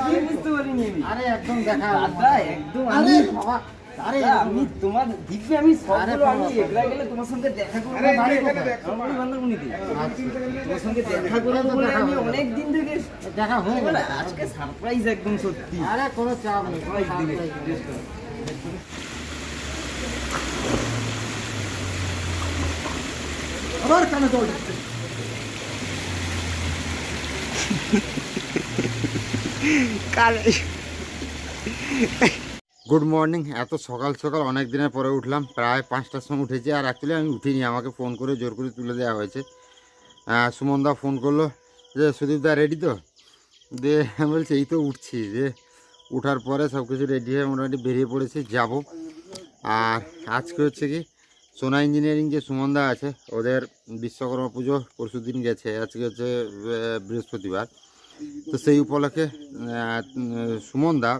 সত্যি বুঝতে পারিনি আমি আরে একদম দেখা একদম আরে বাবা আরে আমি তোমার দিব্যি আমি সবগুলো আমি বাবা। গেলে তোমার সঙ্গে দেখা করব আরে বাড়ি বান্দারবনিতে আচ্ছা। তোমার সঙ্গে দেখা করব তো আমি অনেক দিন থেকে দেখা হয়ে গেল। আজকে সারপ্রাইজ একদম সত্যি। আরে কোনো চাপ নেই দিলে। আবার কানে জল গুড মর্নিং এত সকাল সকাল অনেক দিনের পরে উঠলাম। প্রায় পাঁচটার সময় উঠেছি আর অ্যাকচুয়ালি আমি উঠিনি। আমাকে ফোন করে জোর করে তুলে দেওয়া হয়েছে। সুমনদা ফোন করল যে সুদীপদা রেডি তো? দিয়ে আমি বলছি, এই তো উঠছি। যে উঠার পরে সব কিছু রেডি হয়ে মোটামুটি বেরিয়ে পড়েছি, যাব। আর আজকে হচ্ছে কি, সোনা ইঞ্জিনিয়ারিং যে সুমনদা আছে, ওদের বিশ্বকর্মা পুজো পরশু দিন গেছে। আজকে হচ্ছে বৃহস্পতিবার। তো সেই উপলক্ষে আহ, উম, সুমনদা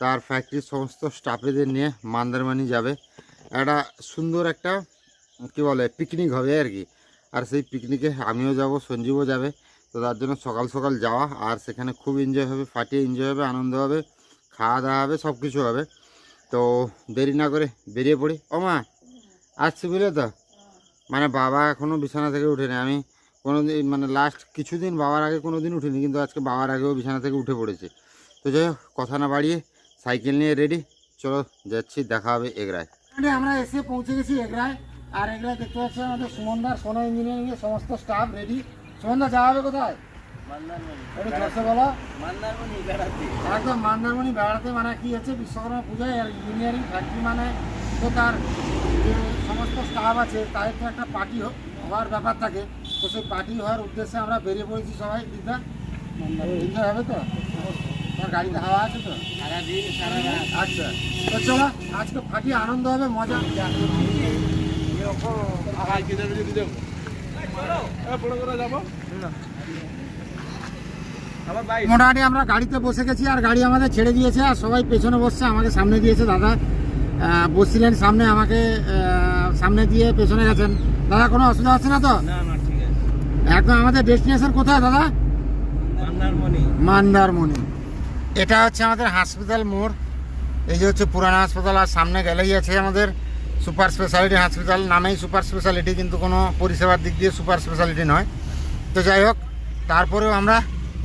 তার ফ্যাক্টরির সমস্ত স্টাফেদের নিয়ে মান্দারমানি যাবে। একটা সুন্দর একটা কী বলে পিকনিক হবে আর কি। আর সেই পিকনিকে আমিও যাব সঞ্জীবও যাবে। তো তার জন্য সকাল সকাল যাওয়া আর সেখানে খুব এনজয় হবে ফাটিয়ে এনজয় হবে আনন্দ হবে খাওয়া দাওয়া হবে সব কিছু হবে। তো দেরি না করে বেরিয়ে পড়ি। ও মা আসছি বুঝলে তো? মানে বাবা এখনও বিছানা থেকে উঠেনি আমি কোনো মানে লাস্ট কিছুদিন বাবার আগে কোনো দিন উঠিনি, কিন্তু আজকে বাবার আগেও বিছানা থেকে উঠে পড়েছে। তো যাই হোক, কথা না বাড়িয়ে সাইকেল নিয়ে রেডি চলো যাচ্ছি, দেখা হবে এগরায়। আমরা এসে পৌঁছে গেছি এগরায়, আর এগরায় দেখতে পাচ্ছি আমাদের সুমনদার সোনা ইঞ্জিনিয়ারিং এর সমস্ত স্টাফ রেডি সুমনদা যাওয়া হবে কোথায়? একদম মান্দারমণি বেড়াতে মানে কি হচ্ছে, বিশ্বকর্মা পূজায় আর ইঞ্জিনিয়ারিং ফ্যাক্টরি মানে তো তার যে সমস্ত স্টাফ আছে, তাদের তো একটা পার্টি হওয়ার ব্যাপার থাকে। তো সেই পার্টি হওয়ার উদ্দেশ্যে আমরা বেরিয়ে পড়েছি সবাই দিদা এনজয় হবে তো? তোমার গাড়িতে হাওয়া আছে তো? আচ্ছা। তো চলো, আজকে ফাটি আনন্দ হবে, মজা। মোটামুটি আমরা গাড়িতে বসে গেছি, আর গাড়ি আমাদের ছেড়ে দিয়েছে, আর সবাই পেছনে বসছে, আমাকে সামনে দিয়েছে দাদা। বসছিলেন সামনে, আমাকে সামনে দিয়ে পেছনে গেছেন। দাদা, কোনো অসুবিধা হচ্ছে না তো? একদম আমাদের ডেস্টিনেশন কোথায় দাদা? মান্দারমণি। মান্দারমণি। এটা হচ্ছে আমাদের হাসপাতাল মোড়। এই যে হচ্ছে পুরানো হাসপাতাল আর সামনে গেলেই আছে আমাদের সুপার স্পেশালিটি হাসপাতাল। নামেই সুপার স্পেশালিটি কিন্তু কোনো পরিষেবার দিক দিয়ে সুপার স্পেশালিটি নয়। তো যাই হোক তারপরেও আমরা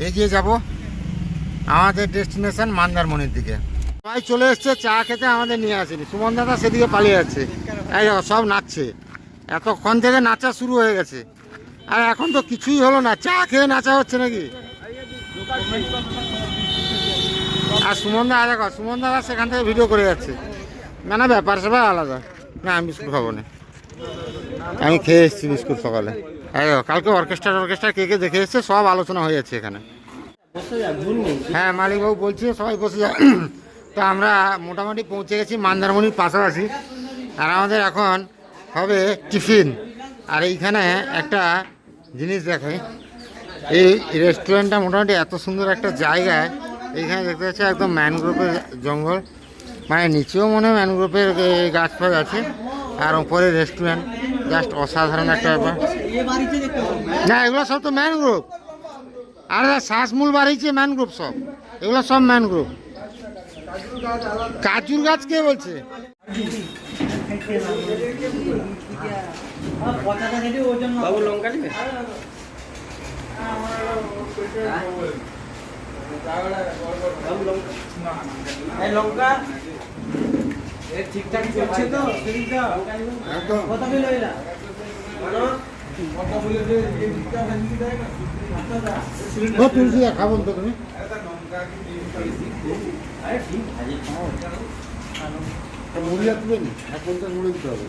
এগিয়ে যাব আমাদের ডেস্টিনেশন মান্দারমণির দিকে। সবাই চলে এসছে চা খেতে আমাদের নিয়ে আসেনি। সুমন দাদা সেদিকে পালিয়ে যাচ্ছে। এই সব নাচছে। এতক্ষণ থেকে নাচা শুরু হয়ে গেছে। আর এখন তো কিছুই হলো না। চা খেয়ে নাচা হচ্ছে নাকি? আর সুমন দা, দেখো, সুমন দাদা সেখান থেকে ভিডিও করে যাচ্ছে। না না, ব্যাপার স্যাপার আলাদা। না, আমি বিস্কুট খাব না। আমি খেয়ে এসেছি বিস্কুট সকালে। কালকে অর্কেস্ট্রা অর্কেস্ট্রা কে কে দেখে এসছে, সব আলোচনা হয়ে যাচ্ছে এখানে। হ্যাঁ মালিকবাবু বলছে, সবাই বসে যা তো আমরা মোটামুটি পৌঁছে গেছি মান্দারমণির পাশাপাশি। আর আমাদের এখন হবে টিফিন। আর এইখানে একটা জিনিস দেখে এই রেস্টুরেন্টটা মোটামুটি এত সুন্দর একটা জায়গায়, এইখানে দেখতে পাচ্ছি একদম ম্যানগ্রোভের জঙ্গল। মানে নিচেও মনে হয় ম্যানগ্রোভের গাছ আছে, আর ওপরে রেস্টুরেন্ট জাস্ট অসাধারণ একটা ব্যাপার। না, এগুলো সব তো ম্যানগ্রোভ আর শ্বাসমূল বাড়িয়েছে ম্যানগ্রোভ সব, এগুলো সব ম্যানগ্রোভ কাজুর গাছ কে বলছে? বাবু লঙ্কা নেবে? লঙ্কা? ঠিকঠাক চলছে তো কত বিল। হইলা বলো ও তুলসী খাব তো তুমি। মুড়ি তুলে নি এক পঞ্চাশ মুড়ি দিতে হবে।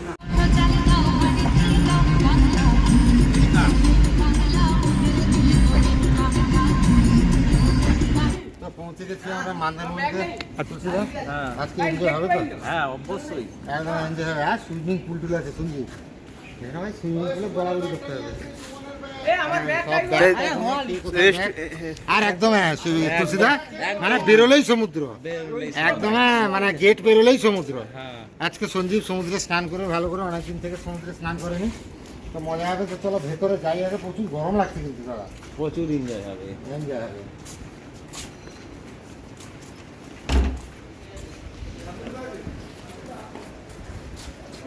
পৌঁছে গেছি আমরা মান্দারমণিতে তুলসী হ্যাঁ। আজকে এনজয় হবে তো? হ্যাঁ অবশ্যই। একদম এনজয় হবে। আর সুইমিং পুল টুল আছে ভাই সুইমিং পুলে গড়াগড়ি করতে হবে। আর একদম হ্যাঁ তুলসীদা মানে বেরোলেই সমুদ্র। একদম হ্যাঁ মানে গেট বেরোলেই সমুদ্র। হ্যাঁ। আজকে সঞ্জীব সমুদ্রে স্নান করে ভালো করে অনেকদিন থেকে সমুদ্রে স্নান করেনি। তো মজা হবে তো চলো ভেতরে যাই আগে। প্রচুর গরম লাগছে কিন্তু দাদা। প্রচুর এনজয় হবে। এনজয় হবে।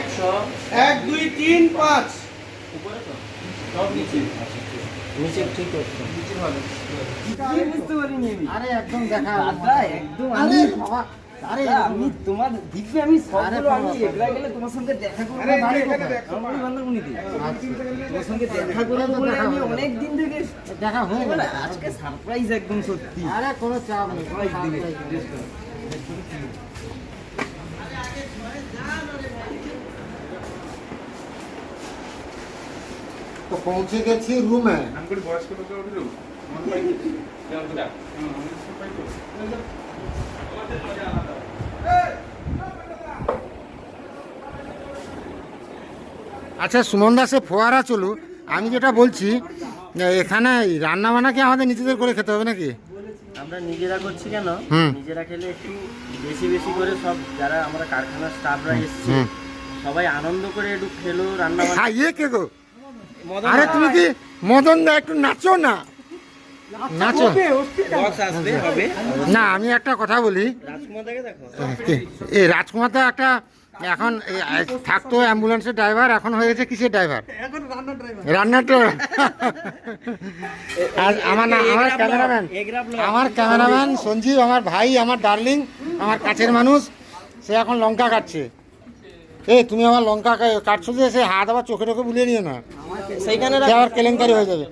একশো? এক দুই তিন পাঁচ। উপরে তো? সব নিচে। নিচে ঠিক করছ বুঝতে পারিনি। আরে একদম দেখা একদম আরে আমি বাবা। আরে আমি তোমার দিব্যে আমি সবগুলো আমি একলা গেলে তোমার সঙ্গে দেখা করব বাড়ি বান্দরবনিতে। আচ্ছা। তোমার সঙ্গে দেখা করব বলে আমি অনেক দিন থেকে দেখা হয়ে গেল। আজকে সারপ্রাইজ একদম সত্যি। আরে কোনো চাপ নেই চাপ দিবে। নেই। তো পৌঁছে গেছি রুমে আচ্ছা সুমন দাসে ফোয়ারা চলু। আমি যেটা বলছি এখানে রান্না বান্না কি আমাদের নিজেদের করে খেতে হবে নাকি? আমরা নিজেরা করছি কেন? নিজেরা খেলে একটু বেশি বেশি করে সব যারা আমরা কারখানার স্টাফরা এসছে সবাই আনন্দ করে একটু খেলো রান্না বান্না হ্যাঁ ইয়ে কে গো? আরে তুমি কি মদন দা একটু নাচো না? নাচো। হবে না আমি একটা কথা বলি। রাজকুমার দাকে রাজকুমার দা একটা এখন এ, এ, থাকতো অ্যাম্বুলেন্সের ড্রাইভার এখন হয়ে গেছে কিসের ড্রাইভার? রান্নার ড্রাইভার। আর আমার না আমার ক্যামেরাম্যান। আমার ক্যামেরাম্যান সঞ্জীব আমার ভাই আমার ডার্লিং আমার কাছের মানুষ। সে এখন লঙ্কা কাটছে। এ তুমি আমার লঙ্কা কাটছো যে সে হাত আবার চোখে টোকে বুলিয়ে নিও না। সেইখানে আবার কেলেঙ্কারি হয়ে যাবে।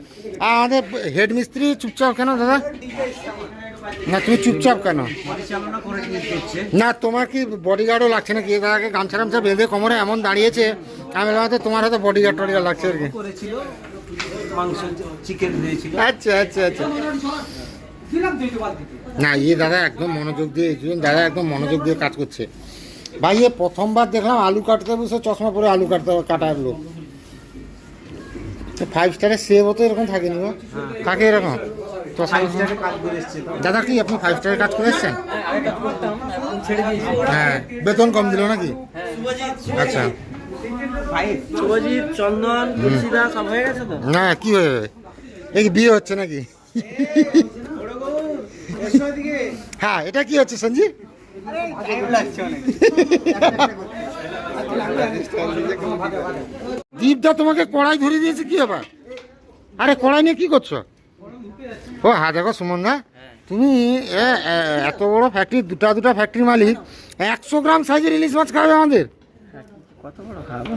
আর আমাদের হেড মিস্ত্রি চুপচাপ কেন দাদা? না তুমি চুপচাপ কেন? না তোমার কি বডিগার্ডও লাগছে না কি দাদাকে গামছা গামছা বেঁধে কোমরে এমন দাঁড়িয়েছে। আমি হয়তো তোমার হয়তো বডিগার্ড টডিগার্ড লাগছে আর কি। আচ্ছা আচ্ছা আচ্ছা। না ইয়ে দাদা একদম মনোযোগ দিয়ে দাদা একদম মনোযোগ দিয়ে কাজ করছে। ভাই এ প্রথমবার দেখলাম আলু কাটতে বসে চশমা পরে আলু কাটতে কাটার লোক ফাইভ স্টারের সেভও তো এরকম থাকেনি গো। থাকে এরকম? দাদা কি আপনি ফাইভ স্টারের কাজ করে এসছেন? হ্যাঁ বেতন কম দিল নাকি? আচ্ছা। শুভজিৎ চন্দন তুলসীদা সব হয়ে গেছে তো? না কি হয়ে এই কি বিয়ে হচ্ছে নাকি? হ্যাঁ এটা কি হচ্ছে সঞ্জীব? দীপদা তোমাকে কড়াই ধরে দিয়েছে কি আবার? আরে কড়াই নিয়ে কি করছ? ও হ্যাঁ দেখো সুমন দা তুমি এত বড় ফ্যাক্টরি দুটা দুটা ফ্যাক্টরি মালিক একশো গ্রাম সাইজের ইলিশ মাছ খাবে আমাদের। কত বড় খাব?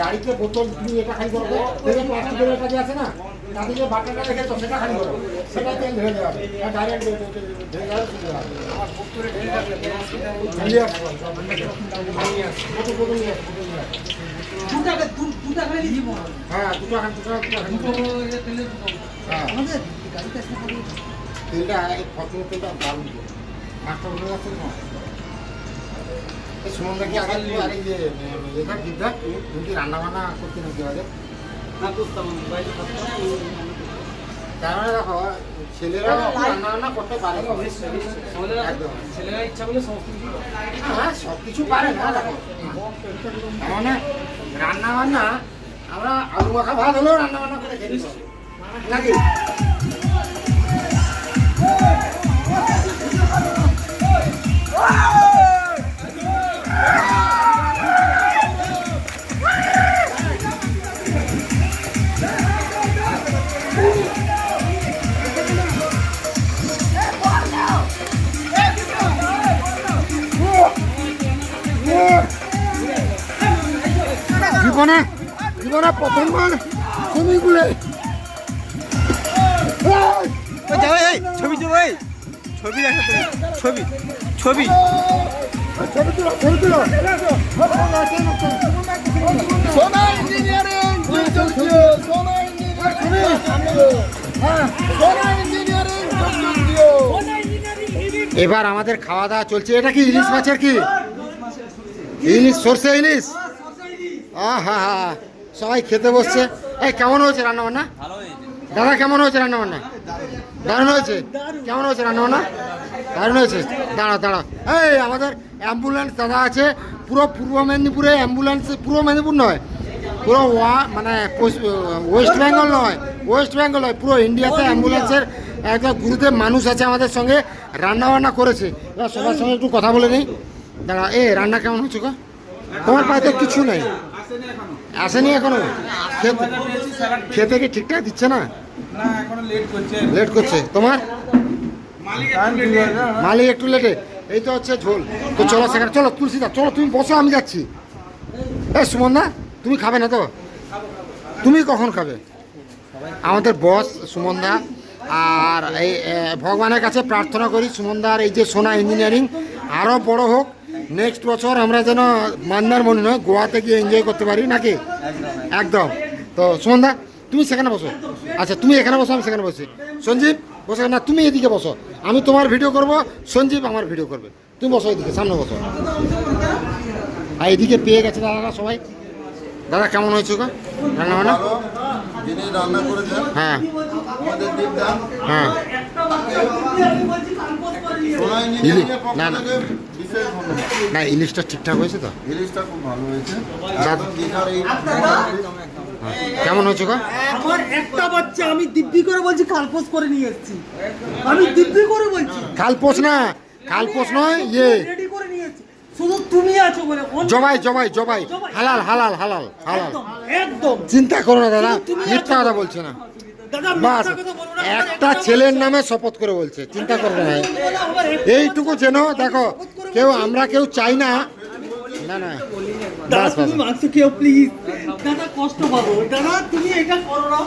গাড়িতে বোতল তুমি এটা খালি করব? প্লাস্টিকের কাজে আছে না? যে বাটাটা রেখেছো সেটা খালি করো। সেটা তেল ধরে ডাইরেক্ট। আসব। বোতল নিয়ে আসব, বোতল নিয়ে আসব। হ্যাঁ হ্যাঁ। তেলটা এই ফসলের তেলটা দারুণ। উঠে যাচ্ছে না সুমনদা কি আগে আরে ইয়ে এটা দিদা তুমি কি রান্না বান্না করতে নাকি দেখো ছেলেরা রান্না বান্না করতে পারে। একদম। ছেলেরা ইচ্ছা করলে সমস্ত কিছু হ্যাঁ সব কিছু পারে না দেখো। মানে রান্না বান্না আমরা আলু মাখা ভাত হলেও রান্না বান্না করে খেতে নাকি? ছবি। এবার আমাদের খাওয়া দাওয়া চলছে। এটা কি, ইলিশ মাছের কি? ইলিশ, সর্ষে ইলিশ? হা হা সবাই খেতে বসছে। এই, কেমন হয়েছে রান্না বান্না দাদা, কেমন হয়েছে রান্না বান্না দারুণ হয়েছে। কেমন হয়েছে রান্না বান্না? দারুণ হয়েছে। দাঁড়া দাঁড়া। এই, আমাদের অ্যাম্বুলেন্স দাদা আছে। পুরো পূর্ব মেদিনীপুরে অ্যাম্বুলেন্স পূর্ব মেদিনীপুর নয়, পুরো ওয়া মানে ওয়েস্ট বেঙ্গল নয়, ওয়েস্ট বেঙ্গল নয়, পুরো ইন্ডিয়াতে অ্যাম্বুলেন্সের একটা গুরুদেব মানুষ আছে আমাদের সঙ্গে, রান্না বান্না করেছে। এবার সবার সঙ্গে একটু কথা বলে নিই। দাঁড়া, এ, রান্না কেমন হচ্ছে গো? তোমার পায়ে তো কিছু নেই। আসেনি এখনও? খেতে কি ঠিকঠাক দিচ্ছে না? লেট করছে। তোমার? মালিক একটু লেটে এই তো হচ্ছে ঝোল। তো চলো সেখানে চলো তুলসীদা চলো তুমি বসো আমি যাচ্ছি। এ সুমনদা তুমি খাবে না তো? তুমি কখন খাবে? আমাদের বস সুমনদা আর এই ভগবানের কাছে প্রার্থনা করি সুমনদার এই যে সোনা ইঞ্জিনিয়ারিং আরও বড় হোক নেক্সট বছর আমরা যেন মন্দারমণি নয় গোয়াতে গিয়ে এনজয় করতে পারি নাকি? একদম। তো সুমনদা তুমি সেখানে বসো। আচ্ছা তুমি এখানে বসো আমি সেখানে বসি সঞ্জীব বসো না তুমি এদিকে বসো। আমি তোমার ভিডিও করব সঞ্জীব আমার ভিডিও করবে। তুমি বসো এদিকে সামনে বসো। আর এদিকে পেয়ে গেছে দাদারা সবাই। দাদা কেমন হয়েছে গো? রান্না বান্না হ্যাঁ। হ্যাঁ। না, না। না ইলিশটা ঠিকঠাক হয়েছে তো? ইলিশটা খুব ভালো হয়েছে। কেমন হয়েছে গো? আমার একটা বাচ্চা আমি দিব্যি করে বলছি কালপোস করে নিয়ে এসেছি। আমি দিব্যি করে বলছি। কালপোষ না কালপোষ নয় ইয়ে। রেডি করে নিয়ে এসেছি। শুধু তুমি আছো বলে জবাই জবাই জবাই। হালাল হালাল হালাল হালাল। একদম চিন্তা করো না দাদা। মিথ্যা কথা বলছে না। বাস একটা ছেলের নামে শপথ করে বলছে চিন্তা করবে না। এইটুকু যেন দেখো কেউ আমরা কেউ চাই না। না না বাস বাস। তুমি মাংস খেও প্লিজ দাদা কষ্ট পাবো। দাদা তুমি এটা করো না।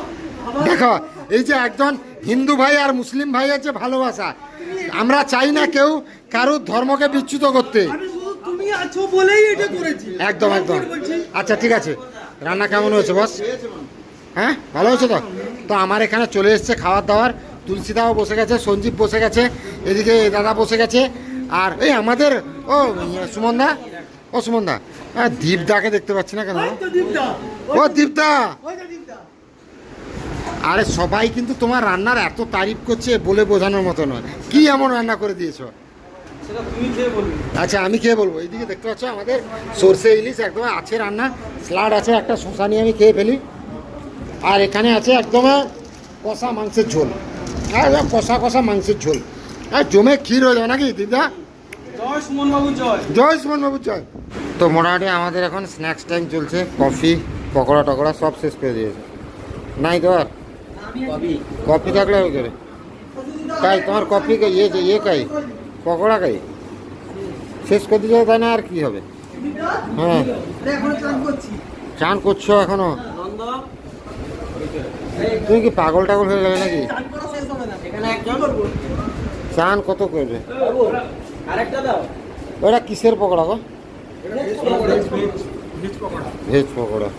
দেখো এই যে একজন হিন্দু ভাই আর মুসলিম ভাই আছে ভালোবাসা। আমরা চাই না কেউ কারোর ধর্মকে বিচ্যুত করতে। একদম একদম। আচ্ছা ঠিক আছে। রান্না কেমন হয়েছে বস? হ্যাঁ ভালো হয়েছে তো? তো আমার এখানে চলে এসছে খাবার দাবার তুলসীদাও বসে গেছে সঞ্জীব বসে গেছে এদিকে দাদা বসে গেছে। আর এই আমাদের ও সুমনদা ও সুমনদা হ্যাঁ দীপদাকে দেখতে পাচ্ছি না কেন? ও দীপদা। আরে সবাই কিন্তু তোমার রান্নার এত তারিফ করছে বলে বোঝানোর মতো নয়। কি এমন রান্না করে দিয়েছ? আচ্ছা আমি খেয়ে বলব। এইদিকে দেখতে পাচ্ছ আমাদের সর্ষে ইলিশ একদম আছে রান্না স্লাড আছে একটা শশা নিয়ে আমি খেয়ে ফেলি। আর এখানে আছে একদম কষা মাংসের ঝোল। একদম কষা কষা মাংসের ঝোল। আর জমে ক্ষীর হয়ে যাবে নাকি দিদা? জয় সুমন বাবু জয়। জয় সুমন জয়। তো মোটামুটি আমাদের এখন স্ন্যাক্স টাইম চলছে কফি পকোড়া টকোড়া সব শেষ করে দিয়েছে। নাই তো আর? কফি। থাকলে হবে করে। তাই তোমার কফি কে- ইয়ে ইয়ে কাই? পকোড়া কাই? শেষ করে দিয়েছে তাই না আর কি হবে? হ্যাঁ। চান চান করছ এখনও? তুমি কি পাগল টাগল হয়ে গেলে নাকি? চান কত করবে ওটা কিসের পকোড়া গো? ভেজ পকোড়া।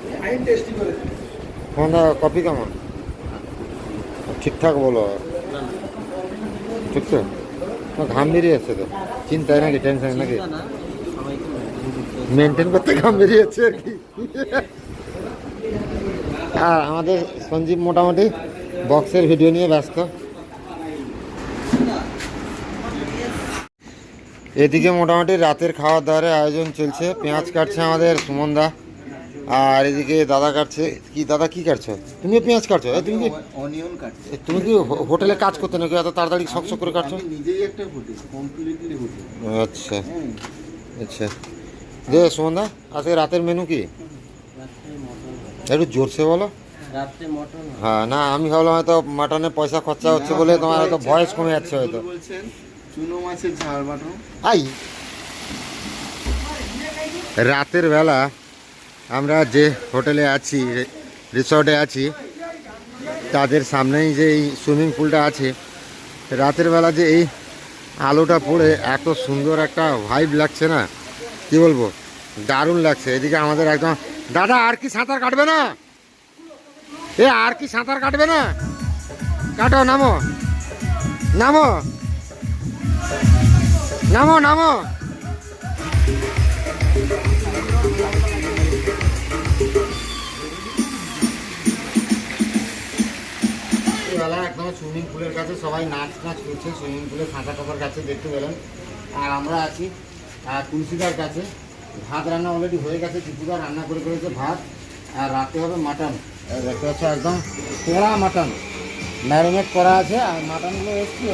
তোমাদের কপি কেমন? ঠিকঠাক বলো। ঠিক তো ঘাম বেরিয়ে যাচ্ছে তো। চিন্তায় নাকি? টেনশন নাকি? মেনটেন করতে ঘাম বেরিয়ে যাচ্ছে আর কি। আর আমাদের সঞ্জীব মোটামুটি বক্সের ভিডিও নিয়ে ব্যস্ত। এদিকে মোটামুটি রাতের খাওয়া দাওয়ারের আয়োজন চলছে। পেঁয়াজ কাটছে আমাদের সুমনদা আর এদিকে দাদা কাটছে। কি দাদা কি কাটছো? তুমিও পেঁয়াজ কাটছো? তুমি কি অনিয়ন কাটছে। তুমি কি হোটেলে কাজ করতে নাকি এত তাড়াতাড়ি শখ করে কাটছো? নিজেই একটা হোটেল কমপ্লিটলি হোটেল। আচ্ছা। আচ্ছা। যে সুমনদা আজকে রাতের মেনু কি? একটু জোরসে বলো। হ্যাঁ। না আমি ভাবলাম হয়তো মাটনের পয়সা খরচা হচ্ছে বলে তোমার হয়তো ভয়েস কমে যাচ্ছে হয়তো। চুনো মাছের ঝাল আই। রাতের বেলা আমরা যে হোটেলে আছি রিসর্টে আছি তাদের সামনেই যে এই সুইমিং পুলটা আছে রাতের বেলা যে এই আলোটা পড়ে এত সুন্দর একটা ভাইব লাগছে না? কি বলব? দারুণ লাগছে। এদিকে আমাদের একদম দাদা, আর কি সাঁতার কাটবে না? এ, আর কি সাঁতার কাটবে না? কাটো, নামো। নামো। নামো নামো। বেলা একদম সুইমিং পুলের কাছে সবাই নাচ নাচ করছে, সুইমিং পুলে ফাঁকা টাকার কাছে দেখতে পেলেন। আর আমরা আছি আর তুলসীদার কাছে। ভাত রান্না অলরেডি হয়ে গেছে টিপুদা রান্না করে করেছে ভাত, আর রাতে হবে মাটন দেখতে পাচ্ছ একদম পোড়া মাটন ম্যারিনেট করা আছে, আর মাটনগুলো এসছে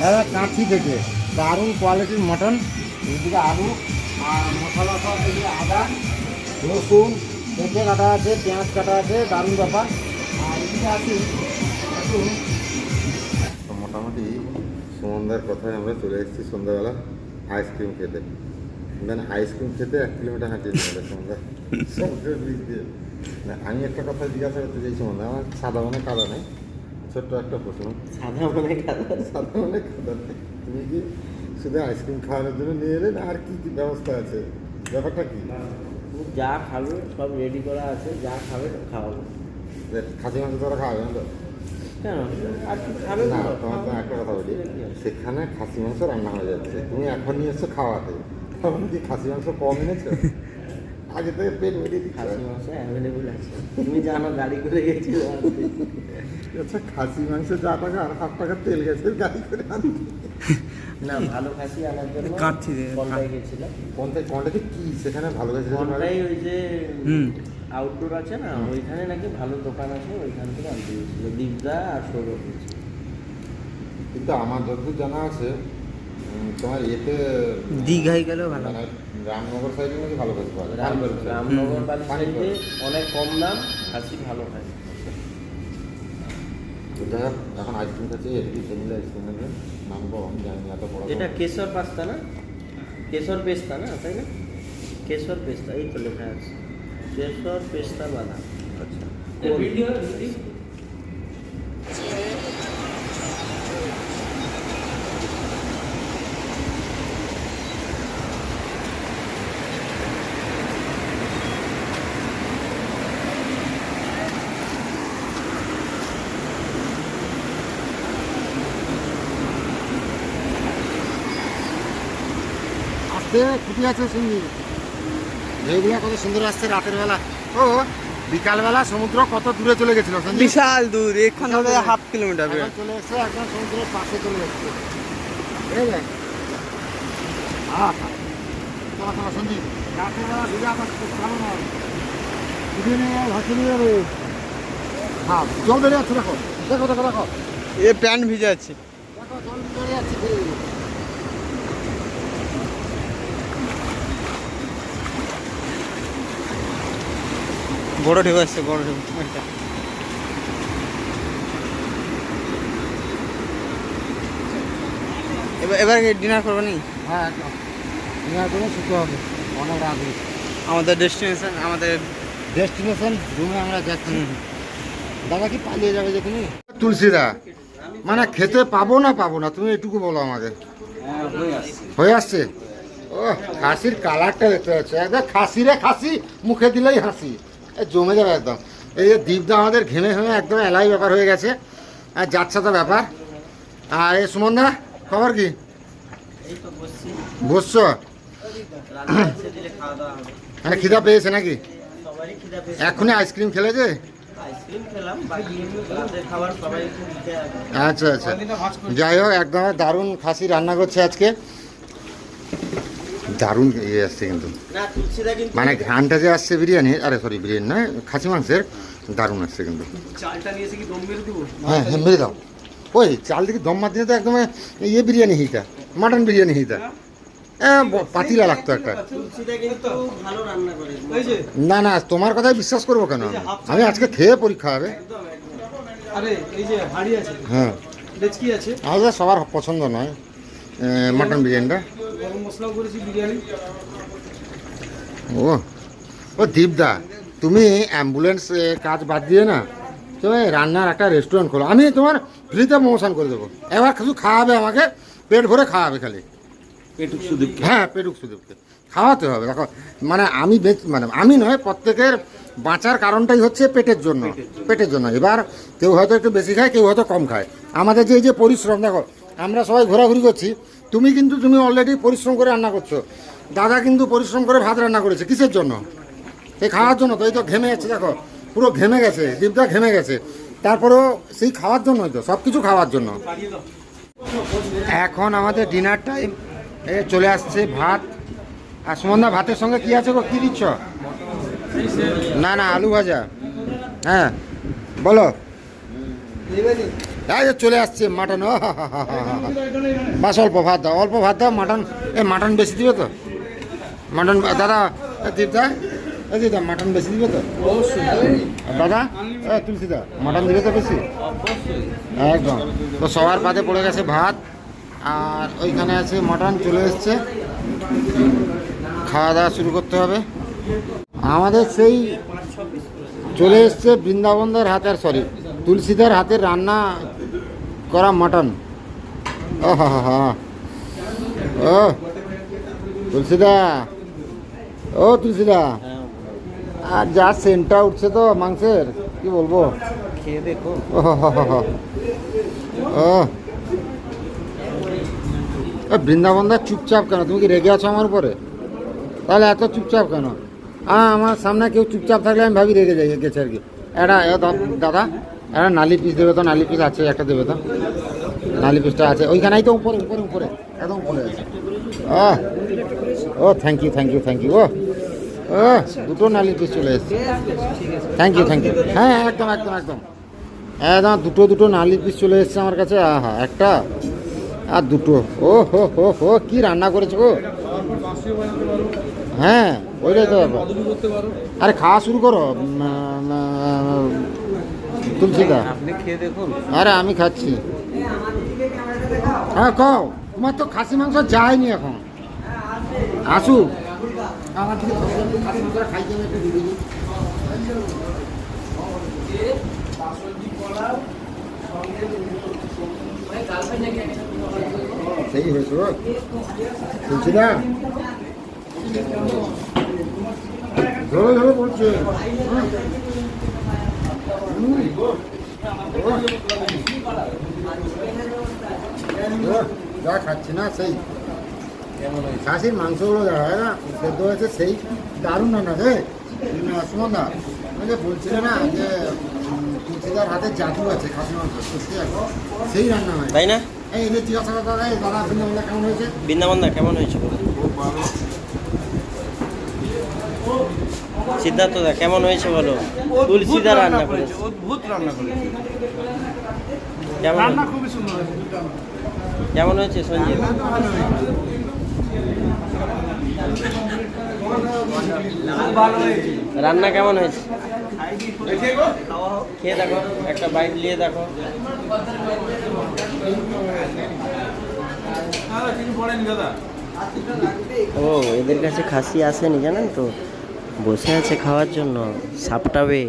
দাদা কাঁচি থেকে। দারুণ কোয়ালিটির মটন এদিকে আলু, আর মশলা সব এদিকে আদা, রসুন, পেঁপে কাটা আছে, পেঁয়াজ কাটা আছে, দারুণ ব্যাপার। আর এদিকে আছে মোটামুটি সন্ধ্যার কথায় আমরা চলে এসেছি সন্ধ্যাবেলা আইসক্রিম খেতে। দেন আইসক্রিম খেতে এক কিলোমিটার হাঁটিয়ে চলে সন্ধ্যা ব্রিজ আমি একটা কথা জিজ্ঞাসা করতে চাইছি মনে আমার সাদা মানে কাদা নেই। ছোট্ট একটা প্রশ্ন। সাদা মানে কাদা সাদা মানে কাদা নেই। তুমি কি শুধু আইসক্রিম খাওয়ানোর জন্য নিয়ে এলেন আর কি কি ব্যবস্থা আছে? ব্যাপারটা কি? যা খাবে সব রেডি করা আছে। যা খাবে খাওয়াবো। খাসি মাংস তোরা খাওয়াবে না তো? না? তোমার তো একটা কথা বলি। সেখানে খাসি মাংস রান্না হয়ে যাচ্ছে। তুমি এখন নিয়ে এসছো খাওয়াতে। তখন কি খাসি মাংস কম এনেছো। আগে থেকে পেট দিচ্ছে। খাসি মাংস অ্যাভেলেবল আছে। তুমি জানো গাড়ি করে গেছি। আচ্ছা খাসি মাংস যা টাকা আর হাফ টাকা তেল গেছে গাড়ি করে না ভালো খাসি আনার জন্য কাঁদছি কলকাতায় গেছিলাম কোনটাতে কি সেখানে ভালো ওই যে আউটডোর আছে না ওইখানে নাকি ভালো দোকান আছে ওইখান থেকে আনতে গেছিল। দীপদা আর সৌরভ কিন্তু আমার যতদূর জানা আছে তোমার এতে দীঘায় গেলেও ভালো। মানে রামনগর সাইডে নাকি ভালো কাজ পাওয়া যায় রামনগর সাইডে অনেক কম দাম খাসি ভালো হয়। যাই হোক এখন আইসক্রিম খাচ্ছি এদিকে ভ্যানিলা আইসক্রিম নেবে। নামবো আমি জানি এত বড় এটা কেশর পাস্তা না? কেশর পেস্তা না তাই না? কেশর পেস্তা এই তো লেখা আছে। কেশর পেস্তা বাদাম। আচ্ছা। খুঁটি আছে শুনি ঢেউগুলো কত সুন্দর আসছে রাতের বেলা। ও বিকালবেলা সমুদ্র কত দূরে চলে গেছিল বিশাল দূর এখান থেকে হাফ কিলোমিটার চলে এসছে একদম সমুদ্রের পাশে চলে এসছে হ্যাঁ জল যাচ্ছে দেখো। দেখো দেখো দেখো। এ প্যান্ট ভিজে আছে। দেখো জল বেরিয়ে যাচ্ছে। বড় ঢেউ আসছে বড় ঢেউ এবার ডিনার করব নি হ্যাঁ ডিনার করে শুতে হবে অনেক রাত আমাদের ডেস্টিনেশন আমাদের ডেস্টিনেশন রুমে আমরা যাচ্ছি। দাদা কি পালিয়ে যাবে যে তুমি তুলসীদা মানে খেতে পাবো না পাবো না তুমি এটুকু বলো আমাকে। হয়ে আসছে। ও খাসির কালারটা দেখতে পাচ্ছ। একদম খাসি রে খাসি মুখে দিলেই হাসি। জমে যাবে একদম। এই যে দীপদা আমাদের ঘেমে ঘেমে একদম এলাই ব্যাপার হয়ে গেছে। আর যাচ্ছে তো ব্যাপার। আর এ সুমন সুমনদা খবর কি? বসছি? মানে খিদা পেয়েছে নাকি? এখনই আইসক্রিম খেলেছে আচ্ছা আচ্ছা। যাই হোক, একদম দারুণ খাসি রান্না করছে আজকে। দারুণ ইয়ে আসছে কিন্তু। না তুলসীদা কিন্তু মানে ঘ্রানটা যে আসছে বিরিয়ানি আরে সরি বিরিয়ানি নয় খাসি মাংসের দারুণ আসছে কিন্তু। চালটা নিয়ে এসে কি দম মেরে দেবো? হ্যাঁ হ্যাঁ মেরে দাও। ওই চাল দিকে দম মারতে তো একদম ইয়ে বিরিয়ানি হিটা মাটন বিরিয়ানি হিটা। হ্যাঁ পাতিলা লাগতো একটা। তুলসীদা কিন্তু ভালো রান্না করে। এই যে। না না তোমার কথাই বিশ্বাস করব কেন? আমি? আমি আজকে খেয়ে পরীক্ষা হবে। আরে এই যে হাড়ি আছে হ্যাঁ। আমাদের সবার পছন্দ নয় মাটন বিরিয়ানিটা। গরম মশলাও করেছি বিরিয়ানি। ও ও দীপদা তুমি অ্যাম্বুলেন্স কাজ বাদ দিয়ে না তো এই রান্নার একটা রেস্টুরেন্ট খোলো। আমি তোমার ফ্রিতে প্রমোশন করে দেবো। এবার শুধু খাওয়াবে আমাকে পেট ভরে খাওয়াবে খালি। পেটুক সুদীপ হ্যাঁ পেটুক সুদীপকে। খাওয়াতে হবে দেখো মানে আমি মানে আমি নয় প্রত্যেকের বাঁচার কারণটাই হচ্ছে পেটের জন্য। পেটের জন্য। এবার কেউ হয়তো একটু বেশি খায় কেউ হয়তো কম খায়। আমাদের যে এই যে পরিশ্রম দেখো আমরা সবাই ঘোরাঘুরি করছি তুমি কিন্তু তুমি অলরেডি পরিশ্রম করে রান্না করছ। দাদা কিন্তু পরিশ্রম করে ভাত রান্না করেছে, কিসের জন্য? এই খাওয়ার জন্য তো, এই তো ঘেমে যাচ্ছে, দেখো, পুরো ঘেমে গেছে দীপটা ঘেমে গেছে। তারপরেও সেই খাওয়ার জন্যই তো সব কিছু খাওয়ার জন্য। এখন আমাদের ডিনার টাইম এ চলে আসছে ভাত। আর সুমনদা, ভাতের সঙ্গে কি আছে গো? কি দিচ্ছ? না না, আলু ভাজা। হ্যাঁ বলো। এই যে চলে আসছে মাটন। বাস অল্প ভাত দাও অল্প ভাত দাও মাটন এ মাটন বেশি দিবে তো? মাটন দাদা দীপদা এ দিদা মাটন বেশি দিবে তো? দাদা এ তুলসীদা মাটন দিবে তো বেশি? একদম। তো সবার পাতে পড়ে গেছে ভাত আর ওইখানে আছে মাটন চলে এসছে। খাওয়া দাওয়া শুরু করতে হবে। আমাদের সেই চলে এসছে বৃন্দাবনদার হাতের সরি তুলসীদার হাতের রান্না করা মাটন। ও হা হা হা। ও তুলসীদা। ও তুলসীদা। আর যা সেন্টটা উঠছে তো মাংসের কি বলব? খেয়ে দেখো। ও। ও এ চুপচাপ কেন? তুমি কি রেগে আছো আমার উপরে? তাহলে এত চুপচাপ কেন? আমার সামনে কেউ চুপচাপ থাকলে আমি ভাবি রেগে যাই গেছে আর কি। এটা এ দা- দাদা একটা নালি পিস দেবে তো, নালি পিস আছে, একটা দেবে তো। নালি পিসটা আছে। ওইখানেই তো উপরে উপরে উপরে। একদম উপরে আছে। ও thank you thank you thank you ও ও, দুটো নালি পিস চলে এসেছে। থ্যাংক ইউ থ্যাংক ইউ হ্যাঁ একদম একদম একদম। একদম দুটো দুটো নালি পিস চলে এসেছে আমার কাছে। আহা, একটা আর দুটো। ও, হো হো হো, কি রান্না করেছ গো? হ্যাঁ ওইটাই তো আরে, খাওয়া শুরু করো। তুলসীদা আপনি খেয়ে দেখুন। আরে আমি খাচ্ছি। হ্যাঁ কও। তোমার তো খাসি মাংস যায়নি এখন। আসুক আমার একটু খাসি একটু দিয়ে সেই হয়েছে গো না ধরো যা খাচ্ছি না সেই। খাসির মাংসগুলো দেখা হয় না সেদ্ধ হয়েছে সেই দারুণ রান্না রে সুমন দা যে বলছিলে না যে তুলসীদার হাতে জাদু আছে খাসি মাংস সত্যি আছে সেই রান্না হয়। তাই না? এই এদের জিজ্ঞাসা করতে হবে, দাদা বৃন্দাবনটা কেমন হয়েছে? বৃন্দাবনদা কেমন হয়েছে সিদ্ধার্থদা কেমন হয়েছে বলো? তুলসিদা রান্না করেছে। অদ্ভুত রান্না করেছে। কেমন রান্না? খুবই সুন্দর হয়েছে। কেমন হয়েছে হয়েছে। রান্না কেমন হয়েছে? খেয়ে দেখো একটা বাইট নিয়ে দেখো। দাদা। ও এদের কাছে খাসি আসেনি জানেন তো? বসে আছে খাওয়ার জন্য সাপটাবে।